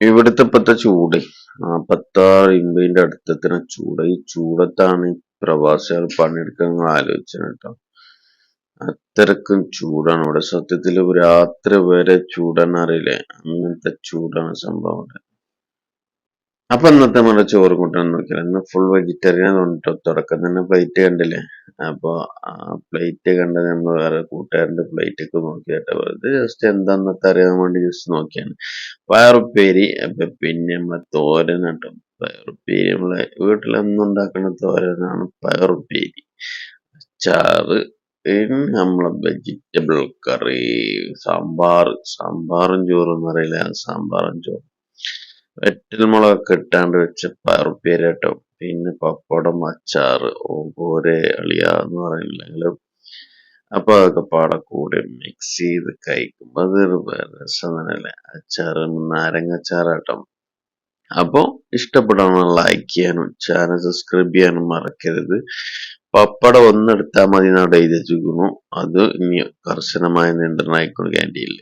ഇവിടുത്തെ ഇപ്പത്തെ ചൂട്. നാപ്പത്താറ് ഇമ്പിന്റെ അടുത്തത്തിന് ചൂട്. ഈ ചൂടത്താണ് ഈ പ്രവാസികൾ പണിയെടുക്കാൻ ആലോചിച്ചത് കേട്ടോ. അത്രക്കും ചൂടാണ്. ഇവിടെ സത്യത്തിൽ രാത്രി വരെ ചൂടാണ് അറിയില്ലേ? അങ്ങനത്തെ ചൂടാണ് സംഭവം ഇവിടെ. അപ്പൊ ഇന്നത്തെ നമ്മുടെ ചോറ് കൂട്ടാൻ നോക്കിയാൽ ഇന്ന് ഫുൾ വെജിറ്റേറിയൻ കൊണ്ടിട്ട് തുടക്കം തന്നെ പ്ലേറ്റ് കണ്ടില്ലേ? അപ്പൊ ആ പ്ലേറ്റ് കണ്ടത് നമ്മൾ വേറെ കൂട്ടുകാരന്റെ പ്ലേറ്റ് ഒക്കെ നോക്കിയാട്ടെ വെറുതെ ജസ്റ്റ് എന്താന്നൊക്കെ അറിയാൻ വേണ്ടി ജസ്റ്റ് നോക്കിയാണ്. പയറുപ്പേരി പിന്നെ നമ്മളെ തോരൻ കേട്ടോ പയറുപ്പേരി നമ്മളെ വീട്ടിലൊന്നും ഉണ്ടാക്കുന്ന തോരനാണ് പയറുപ്പേരി. അച്ചാറ് നമ്മളെ വെജിറ്റബിൾ കറി സാമ്പാർ. സാമ്പാറും ചോറും എന്ന് അറിയില്ല. സാമ്പാറും ചോറും. വെറ്റൽ മുളകൊക്കെ ഇട്ടാണ്ട് വെച്ച പയറുപ്പേരി പിന്നെ പപ്പടം അച്ചാർ ഓരെ അളിയ എന്ന് പറയുന്നില്ലെങ്കിലും അപ്പൊ അതൊക്കെ പാടെ കൂടി മിക്സ് ചെയ്ത് കഴിക്കുമ്പോ അതൊരു രസം തന്നെയല്ലേ അച്ചാറ് നാരങ്ങ അച്ചാറാട്ടോ. അപ്പോൾ ലൈക്ക് ചെയ്യാനും ചാനൽ സബ്സ്ക്രൈബ് ചെയ്യാനും മറക്കരുത്. പപ്പടം ഒന്നെടുത്താൽ മതി എന്നാണ് എഴുതി വെച്ചിരിക്കുന്നു. അത് ഇനി കർശനമായ നിയന്ത്രണം ആയിക്കൊണ്ട് ക്യാന്റീനിൽ